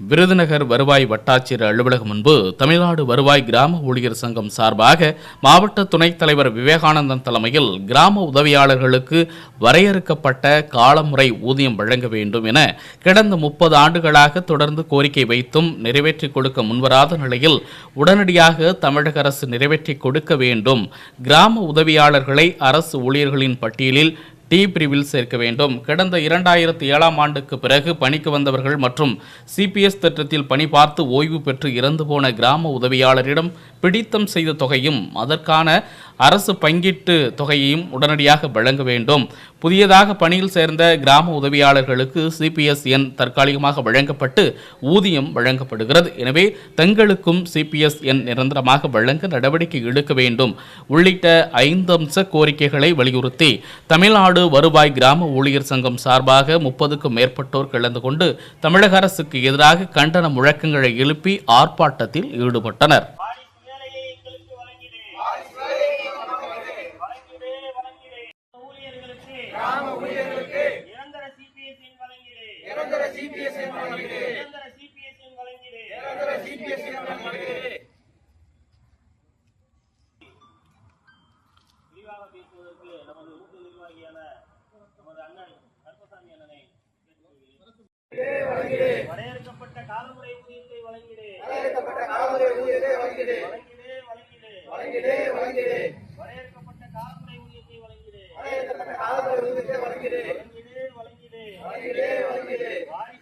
விருதுநகர் வருவாய் வட்டாட்சியர் அலுவலகம் முன்பு தமிழ்நாடு வருவாய் கிராம ஊழியர் சங்கம் சார்பாக மாவட்ட துணைத் தலைவர் விவேகானந்தன் தலைமையில் கிராம உதவியாளர்களுக்கு வரையறுக்கப்பட்ட காலமுறை ஊதியம் வழங்க வேண்டும் என கடந்த முப்பது ஆண்டுகளாக தொடர்ந்து கோரிக்கை வைத்தும் நிறைவேற்றிக் கொடுக்க முன்வராத நிலையில் உடனடியாக தமிழக அரசு நிறைவேற்றிக் கொடுக்க வேண்டும். கிராம உதவியாளர்களை அரசு ஊழியர்களின் பட்டியலில் டி பிரிவில் சேர்க்க வேண்டும். கடந்த இரண்டாயிரத்தி ஏழாம் ஆண்டுக்கு பிறகு பணிக்கு வந்தவர்கள் மற்றும் சிபிஎஸ் திட்டத்தில் பணி பார்த்து ஓய்வு பெற்று இறந்து போன கிராம உதவியாளரிடம் பிடித்தம் செய்த தொகையும் அதற்கான அரசு பங்கீட்டு தொகையையும் உடனடியாக வழங்க வேண்டும். புதியதாக பணியில் சேர்ந்த கிராம உதவியாளர்களுக்கு சிபிஎஸ் எண் தற்காலிகமாக வழங்கப்பட்டு ஊதியம் வழங்கப்படுகிறது. எனவே தங்களுக்கும் சிபிஎஸ் எண் நிரந்தரமாக வழங்க நடவடிக்கை எடுக்க வேண்டும். உள்ளிட்ட ஐந்து அம்ச கோரிக்கைகளை வலியுறுத்தி தமிழ்நாடு வருவாய் கிராம ஊழியர் சங்கம் சார்பாக முப்பதுக்கும் மேற்பட்டோர் கலந்து கொண்டு தமிழக அரசுக்கு எதிராக கண்டன முழக்கங்களை எழுப்பி ஆர்ப்பாட்டத்தில் ஈடுபட்டனர் வாரிசு வேலையை எங்களுக்கு வழங்கிடு வழங்கிடு வழங்கிடு ஊழியர்களுக்கு கிராம ஊழியர்களுக்கு நிரந்தர சிபிஎஸ் எண் வழங்கிடு நிரந்தர சிபிஎஸ் வழங்கிடு நிரந்தர சிபிஎஸ் வழங்கிடு வழங்கிடு விரிவாக பேசுவதற்கு நமது மூத்த நிர்வாகியான நமது அண்ணன் கருப்பசாமி அண்ணனை. வரையறுக்கப்பட்ட காலமுறை ஊதியத்தை வழங்கிடு வழங்கிடு. வழங்கிடு வழங்கிடு. வாழ்க